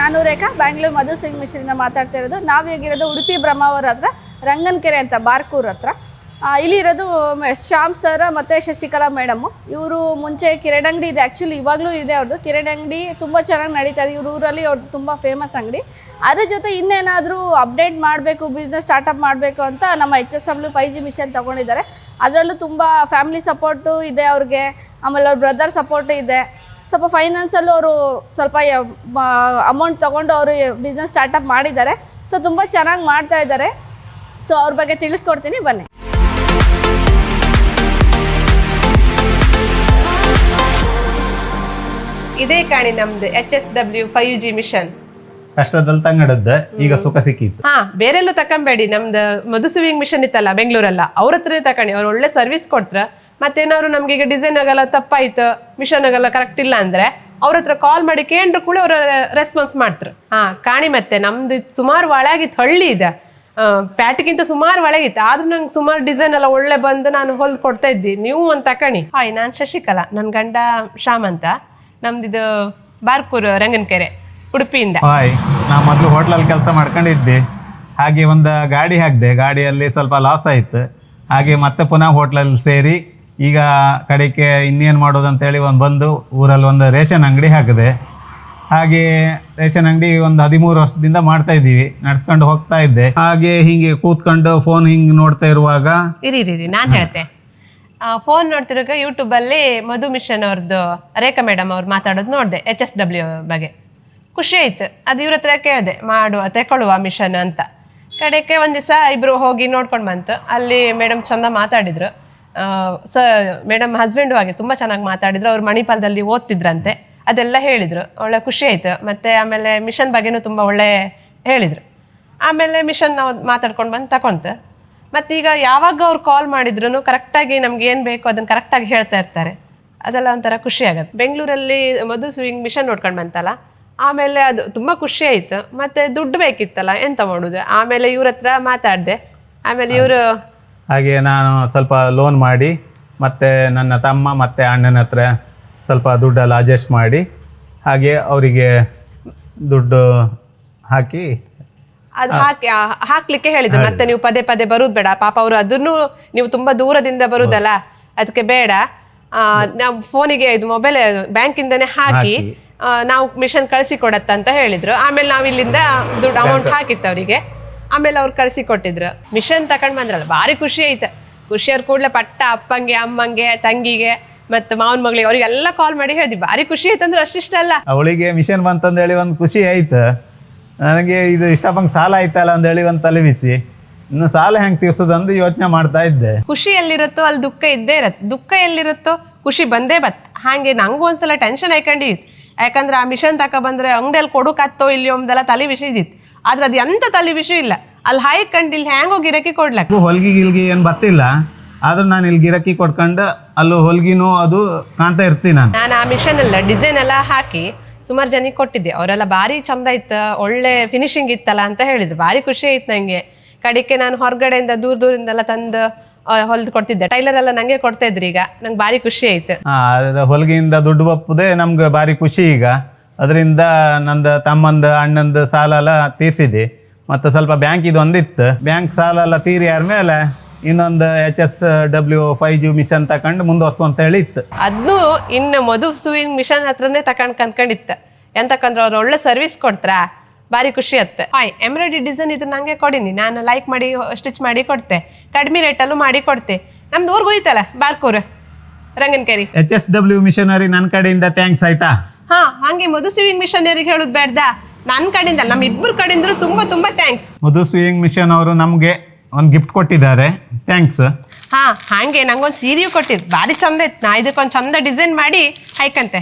ನಾನು ರೇಖಾ, ಬ್ಯಾಂಗ್ಳೂರ್ ಮಧು ಸಿಂಗ್ ಮಿಶ್ರಿಂದ ಮಾತಾಡ್ತಾ ಇರೋದು. ನಾವು ಹೇಗಿರೋದು, ಉಡುಪಿ ಬ್ರಹ್ಮಾವರ ಹತ್ರ, ರಂಗನಕೆರೆ ಅಂತ, ಬಾರ್ಕೂರ್ ಹತ್ರ. ಇಲ್ಲಿ ಇರೋದು ಶ್ಯಾಮ್ ಸರ್ ಮತ್ತು ಶಶಿಕಲಾ ಮೇಡಮು ಇವರು ಮುಂಚೆ ಕಿರಣ್ ಅಂಗಡಿ ಇದೆ. ಆ್ಯಕ್ಚುಲಿ ಇವಾಗಲೂ ಇದೆ ಅವ್ರದ್ದು ಕಿರಣ್ ಅಂಗಡಿ ತುಂಬ ಚೆನ್ನಾಗಿ ನಡೀತಾ ಇದೆ. ಇವ್ರ ಊರಲ್ಲಿ ಅವ್ರದ್ದು ತುಂಬ ಫೇಮಸ್ ಅಂಗಡಿ. ಅದ್ರ ಜೊತೆ ಇನ್ನೇನಾದರೂ ಅಪ್ಡೇಟ್ ಮಾಡಬೇಕು ಬಿಸ್ನೆಸ್ ಸ್ಟಾರ್ಟಪ್ ಮಾಡಬೇಕು ಅಂತ ನಮ್ಮ H S W five G mission ತೊಗೊಂಡಿದ್ದಾರೆ. ಅದರಲ್ಲೂ ತುಂಬ ಫ್ಯಾಮಿಲಿ ಸಪೋರ್ಟು ಇದೆ ಅವ್ರಿಗೆ. ಆಮೇಲೆ ಅವ್ರ ಬ್ರದರ್ ಸಪೋರ್ಟು ಇದೆ. ಸ್ವಲ್ಪ ಫೈನಾನ್ಸಲ್ಲೂ ಅವರು ಸ್ವಲ್ಪ ಅಮೌಂಟ್ ತೊಗೊಂಡು ಅವರು ಬಿಸ್ನೆಸ್ ಸ್ಟಾರ್ಟಪ್ ಮಾಡಿದ್ದಾರೆ. ಸೊ ತುಂಬ ಚೆನ್ನಾಗಿ ಮಾಡ್ತಾ ಇದ್ದಾರೆ. ಸೊ ಅವ್ರ ಬಗ್ಗೆ ತಿಳಿಸ್ಕೊಡ್ತೀನಿ. ಬನ್ನಿ. ಇದೇ ಕಾಣಿ ನಮ್ದು H S W five G mission ಕಷ್ಟದಲ್ಲಿ ತಂಗಡದ್ದ. ಈಗ ಸುಖ ಸಿಕ್ಕಿತ್ತು. ಹಾ ಬೇರೆಲ್ಲೂ ತಕೊಂಬೇಡಿ. ನಮ್ದು ಮಧುಸುವಿಂಗ್ ಮಿಷನ್ ಇತ್ತಲ್ಲ ಬೆಂಗಳೂರಲ್ಲ. ಅವ್ರ ಹತ್ರನೇ ತಕೊಂಡಿ ಅವ್ರು ಒಳ್ಳೆ ಸರ್ವಿಸ್ ಕೊಡ್ತ್ರ ಮತ್ತೇನಾದ್ರು ನಮ್ಗೆ ಈಗ ಡಿಸೈನ್ ಆಗಲ್ಲ ತಪ್ಪಾಯ್ತು ಮಿಷನ್ ಆಗಲ್ಲ ಕರೆಕ್ಟ್ ಇಲ್ಲ ಅಂದ್ರೆ ಅವ್ರ ಹತ್ರ ಕಾಲ್ ಮಾಡಿ ಕೇಂದ್ರ ಕೂಡ ಅವರ ರೆಸ್ಪಾನ್ಸ್ ಮಾಡ್ತಾರೆ. ಹಾ ಕಾಣಿ ಮತ್ತೆ ನಮ್ದು ಸುಮಾರು ಒಳಗಿತ್ತು ಹಳ್ಳಿ ಇದೆ. ಪ್ಯಾಟ್ಗಿಂತ ಸುಮಾರು ಒಳಗಿತ್ತು. ಆದ್ರೂ ನಂಗೆ ಸುಮಾರು ಡಿಸೈನ್ ಎಲ್ಲ ಒಳ್ಳೆ ಬಂದು ನಾನು ಹೊಲ್ದು ಕೊಡ್ತಾ ಇದ್ದಿ. ನೀವು ಅಂತ ಕಣಿ. ಹಾಯ್ ನಾನು ಶಶಿಕಲಾ ನನ್ನ ಗಂಡ ಶ್ಯಾಮ್ ಅಂತ. ನಮ್ದಿದು ಬಾರ್ಕೂರು ರಂಗನಕೆರೆ ಉಡುಪಿಯಿಂದ. ಹಾಯ್ ನಾ ಮೊದಲು ಹೋಟ್ಲಲ್ಲಿ ಕೆಲಸ ಮಾಡ್ಕೊಂಡಿದ್ದೆ. ಹಾಗೆ ಒಂದು ಗಾಡಿ ಹಾಕಿದೆ. ಗಾಡಿಯಲ್ಲಿ ಸ್ವಲ್ಪ ಲಾಸ್ ಆಯಿತು. ಹಾಗೆ ಮತ್ತೆ ಪುನಃ ಹೋಟ್ಲಲ್ಲಿ ಸೇರಿ ಈಗ ಕಡೆಗೆ ಇನ್ನೇನು ಮಾಡೋದು ಅಂತೇಳಿ ಒಂದು ಬಂದು ಊರಲ್ಲಿ ಒಂದು ರೇಷನ್ ಅಂಗಡಿ ಹಾಕಿದೆ. ಹಾಗೆ ರೇಷನ್ ಅಂಗಡಿ ಒಂದು ಹದಿಮೂರು ವರ್ಷದಿಂದ ಮಾಡ್ತಾ ಇದ್ದೀವಿ, ನಡ್ಸ್ಕೊಂಡು ಹೋಗ್ತಾ ಇದ್ದೆ. ಹಾಗೆ ಹಿಂಗೆ ಕೂತ್ಕೊಂಡು ಫೋನ್ ಹಿಂಗೆ ನೋಡ್ತಾ ಇರುವಾಗ ಇರಿ ನಾನು ಹೇಳ್ತೆ. ಫೋನ್ ನೋಡ್ತಿರುವಾಗ ಯೂಟ್ಯೂಬಲ್ಲಿ ಮಧು ಮಿಷನ್ ಅವ್ರದ್ದು ರೇಖಾ ಮೇಡಮ್ ಅವ್ರು ಮಾತಾಡೋದು ನೋಡಿದೆ ಎಚ್ ಎಸ್ ಡಬ್ಲ್ಯೂ ಬಗ್ಗೆ. ಖುಷಿ ಆಯ್ತು, ಅದು ಇವ್ರ ಹತ್ರ ಕೇಳಿದೆ ಮಾಡುವ ತೆಕೊಳ್ಳುವ ಮಿಷನ್ ಅಂತ. ಕಡೆಗೆ ಒಂದು ದಿವಸ ಇಬ್ರು ಹೋಗಿ ನೋಡ್ಕೊಂಡು ಬಂತು, ಅಲ್ಲಿ ಮೇಡಮ್ ಚಂದ ಮಾತಾಡಿದ್ರು. ಸ ಮೇಡಮ್ ಹಸ್ಬೆಂಡು ಹಾಗೆ ತುಂಬ ಚೆನ್ನಾಗಿ ಮಾತಾಡಿದ್ರು. ಅವ್ರು ಮಣಿಪಾಲದಲ್ಲಿ ಓದ್ತಿದ್ರಂತೆ. ಅದೆಲ್ಲ ಹೇಳಿದ್ರು. ಒಳ್ಳೆ ಖುಷಿ ಆಯ್ತು. ಮತ್ತೆ ಆಮೇಲೆ ಮಿಷನ್ ಬಗ್ಗೆನೂ ತುಂಬ ಒಳ್ಳೆ ಹೇಳಿದ್ರು. ಆಮೇಲೆ ಮಿಷನ್ ನಾವು ಮಾತಾಡ್ಕೊಂಡು ಬಂದು ಮತ್ತೆ ಈಗ ಯಾವಾಗ ಅವ್ರು ಕಾಲ್ ಮಾಡಿದ್ರು ಕರೆಕ್ಟಾಗಿ ನಮ್ಗೆ ಏನು ಬೇಕು ಅದನ್ನು ಕರೆಕ್ಟಾಗಿ ಹೇಳ್ತಾ ಇರ್ತಾರೆ. ಅದೆಲ್ಲ ಒಂಥರ ಖುಷಿ ಆಗುತ್ತೆ. ಬೆಂಗಳೂರಲ್ಲಿ ಮೊದಲು ಸ್ವಿಂಗ್ ಮಿಷನ್ ನೋಡ್ಕೊಂಡು ಬಂತಲ್ಲ? ಆಮೇಲೆ ಅದು ತುಂಬ ಖುಷಿ ಆಯಿತು. ಮತ್ತೆ ದುಡ್ಡು ಬೇಕಿತ್ತಲ್ಲ? ಎಂತ ಮಾಡೋದು? ಆಮೇಲೆ ಇವ್ರ ಹತ್ರ ಮಾತಾಡಿದೆ. ಆಮೇಲೆ ಇವರು ಹಾಗೆ ನಾನು ಸ್ವಲ್ಪ ಲೋನ್ ಮಾಡಿ ಮತ್ತು ನನ್ನ ತಮ್ಮ ಮತ್ತು ಅಣ್ಣನ ಹತ್ರ ಸ್ವಲ್ಪ ದುಡ್ಡೆಲ್ಲ ಅಡ್ಜಸ್ಟ್ ಮಾಡಿ ಹಾಗೆ ಅವರಿಗೆ ದುಡ್ಡು ಹಾಕಿ. ಅದು ಹಾಕಿ ಹಾಕ್ಲಿಕ್ಕೆ ಹೇಳಿದ್ರು. ಮತ್ತೆ ನೀವು ಪದೇ ಪದೇ ಬರುದು ಬೇಡ. ಪಾಪ ಅವರು ಅದನ್ನು ನೀವು ತುಂಬಾ ದೂರದಿಂದ ಬರುದಲ್ಲ ಅದಕ್ಕೆ ಬೇಡ. ನಾವು ಫೋನಿಗೆ ಇದು ಮೊಬೈಲ್ ಬ್ಯಾಂಕಿಂದನೇ ಹಾಕಿ ನಾವು ಮಿಷನ್ ಕಳಿಸಿ ಕೊಡತ್ತ ಅಂತ ಹೇಳಿದ್ರು. ಆಮೇಲೆ ನಾವು ಇಲ್ಲಿಂದ ದುಡ್ಡು ಅಮೌಂಟ್ ಹಾಕಿತ್ತು ಅವರಿಗೆ. ಆಮೇಲೆ ಅವ್ರು ಕಳಿಸಿ ಕೊಟ್ಟಿದ್ರು ಮಿಷನ್ ತಕೊಂಡ್ ಬಂದ್ರಲ್ಲ ಭಾರಿ ಖುಷಿ ಐತೆ. ಖುಷಿಯವ್ರ ಕೂಡಲೇ ಪಟ್ಟ ಅಪ್ಪಂಗೆ ಅಮ್ಮಂಗೆ ತಂಗಿಗೆ ಮತ್ತೆ ಮಾವನ ಮಗಳಿಗೆ ಅವರಿಗೆಲ್ಲ ಕಾಲ್ ಮಾಡಿ ಹೇಳಿದ್ವಿ ಭಾರಿ ಖುಷಿ ಆಯ್ತಂದ್ರೆ ಅಷ್ಟಿಷ್ಟಲ್ಲ. ಅವಳಿಗೆ ಮಿಷನ್ ಬಂತಂದೇಳಿ ಒಂದು ಖುಷಿ ಆಯ್ತು ನನಗೆ ಇದು ಇಷ್ಟಪಂಗೆ ಸಾಲ ಆಯ್ತಲ್ಲ ಅಂದೇಳಿ ಒಂದು ತಲೆ ಬಿಸಿ ಇನ್ನು ಸಾಲ ಹೆಂಗೆ ತೀರ್ಸೋದಂದು ಯೋಚನೆ ಮಾಡ್ತಾ ಇದ್ದೆ. ಖುಷಿ ಎಲ್ಲಿರುತ್ತೋ ಅಲ್ಲಿ ದುಃಖ ಇದ್ದೇ ಇರತ್ತೆ ದುಃಖ ಎಲ್ಲಿರುತ್ತೋ ಖುಷಿ ಬಂದೇ ಬತ್. ಹಾಗೆ ನಂಗೂ ಒಂದ್ಸಲ ಟೆನ್ಷನ್ ಹಾಕೊಂಡಿತ್ತು ಯಾಕಂದ್ರೆ ಆ ಮಿಷನ್ ತಕ ಬಂದ್ರೆ ಅಂಗಡಿಯಲ್ಲಿ ಕೊಡುಕತ್ತೋ ಇಲ್ಲಿ ಒಂದೆಲ್ಲ ತಲೆ ಬಿಸಿ ಇದ್ದಿತ್ತು ಆದ್ರೆ ಅದು ಎಂತ ತಲೆ ವಿಷಯ ಇಲ್ಲ. ಅಲ್ಲಿ ಹಾಯ್ಕಂಡು ಇಲ್ಲಿ ಹ್ಯಾಂಗೋ ಗಿರಕಿ ಕೊಡ್ಲಕ್. ಹೊಲ್ಗಿ ಗಿಲ್ಗಿ ಏನು ಬರ್ತಿಲ್ಲ. ಆದ್ರೂ ನಾನು ಇಲ್ಲಿ ಗಿರಕಿ ಕೊಡ್ಕೊಂಡು ಅಲ್ಲೂ ಹೊಲ್ಗಿನೂ ಅದು ಕಾಣ್ತಾ ಇರ್ತೀನಿ ನಾನು. ನಾನು ಆ ಮಿಷನ್ ಎಲ್ಲ ಡಿಸೈನ್ ಎಲ್ಲ ಹಾಕಿ ಸುಮಾರು ಜನಕ್ಕೆ ಕೊಟ್ಟಿದ್ದೆ. ಅವರೆಲ್ಲ ಭಾರಿ ಚಂದ ಇತ್ತು ಒಳ್ಳೆ ಫಿನಿಶಿಂಗ್ ಇತ್ತಲ್ಲ ಅಂತ ಹೇಳಿದ್ರು. ಭಾರಿ ಖುಷಿ ಆಯ್ತು ನಂಗೆ. ಕಡಿಕೆ ನಾನು ಹೊರಗಡೆಯಿಂದ ದೂರ ದೂರಿಂದೆಲ್ಲ ತಂದು ಹೊಲ್ದು ಕೊಡ್ತಿದ್ದೆ. ಟೈಲರ್ ಎಲ್ಲ ನಂಗೆ ಕೊಡ್ತಾ ಇದ್ರು ಈಗ. ನಂಗೆ ಭಾರಿ ಖುಷಿ ಆಯ್ತು. ಹಾಂ ಹೊಲ್ಗಿಂದ ದುಡ್ಡು ಬಪ್ಪದೆ ನಮ್ಗೆ ಭಾರಿ ಖುಷಿ ಈಗ. ಅದರಿಂದ ನಂದು ತಮ್ಮಂದು ಅಣ್ಣಂದು ಸಾಲ ಎಲ್ಲ ತೀರಿಸಿದ್ದೆ. ಮತ್ತು ಸ್ವಲ್ಪ ಬ್ಯಾಂಕ್ ಇದು ಒಂದಿತ್ತು. ಬ್ಯಾಂಕ್ ಸಾಲ ಎಲ್ಲ ತೀರಿ ಆದ್ಮೇಲೆ ಇನ್ನೊಂದು H S W five G mission ತಕೊಂಡು ಮುಂದುವರ್ಸು ಅಂತ ಹೇಳಿ ಇತ್ತು ಅದನ್ನು ಇನ್ನು ಮಧು ಸುವಿನ್ ಮಿಷನ್ ಹತ್ರನೇ ತಕೊಂಡ್ ಕಂದ್ಕೊಂಡಿತ್ತು ಎಂತಕ್ಕಂದ್ರೆ ಅವ್ರು ಒಳ್ಳೆ ಸರ್ವಿಸ್ ಕೊಡ್ತಾರಾ ಭಾರಿ ಖುಷಿ ಅತ್ತೆ ಹಾಯ್ ಎಂಬ್ರಾಯ್ಡ್ರಿ ಡಿಸೈನ್ ಇದು ನಂಗೆ ಕೊಡಿನಿ. ನಾನು ಲೈಕ್ ಮಾಡಿ ಸ್ಟಿಚ್ ಮಾಡಿ ಕೊಡ್ತೆ. ಕಡಿಮೆ ರೇಟಲ್ಲೂ ಮಾಡಿ ಕೊಡ್ತೆ. ನಮ್ದು ಊರಿಗೆ ಹೋಯ್ತಲ್ಲ Barkur Ranganakeri. H S W missionary ನನ್ನ ಕಡೆಯಿಂದ ಥ್ಯಾಂಕ್ಸ್ ಆಯ್ತಾ? ಹಾ ಹಂಗೆ ಮಧು ಸಿವಿಂಗ್ ಮಿಷನ್ ಅವ್ರಿಗೆ ಹೇಳುದು ಬೇಡ್ದ? ನನ್ನ ಕಡೆಯಿಂದ ನಮ್ಮ ಇಬ್ಬರು ಕಡೆಯಿಂದ ತುಂಬಾ ತುಂಬಾ ಥ್ಯಾಂಕ್ಸ್ ಮಧು ಸ್ವಿಂಗ್ ಮಿಷನ್ ಅವರು ನಮಗೆ ಒಂದು ಗಿಫ್ಟ್ ಕೊಟ್ಟಿದ್ದಾರೆ. ಥ್ಯಾಂಕ್ಸ್ ಹಾ ಹಂಗೆ ನಂಗೊಂದು ಸೀರೆಯೂ ಕೊಟ್ಟಿದ್ದು ಭಾರಿ ಚಂದ ಇತ್ತು. ನಾ ಇದಕ್ಕೊಂದು ಚಂದ ಡಿಸೈನ್ ಮಾಡಿ ಹಾಯ್ಕಂತೆ.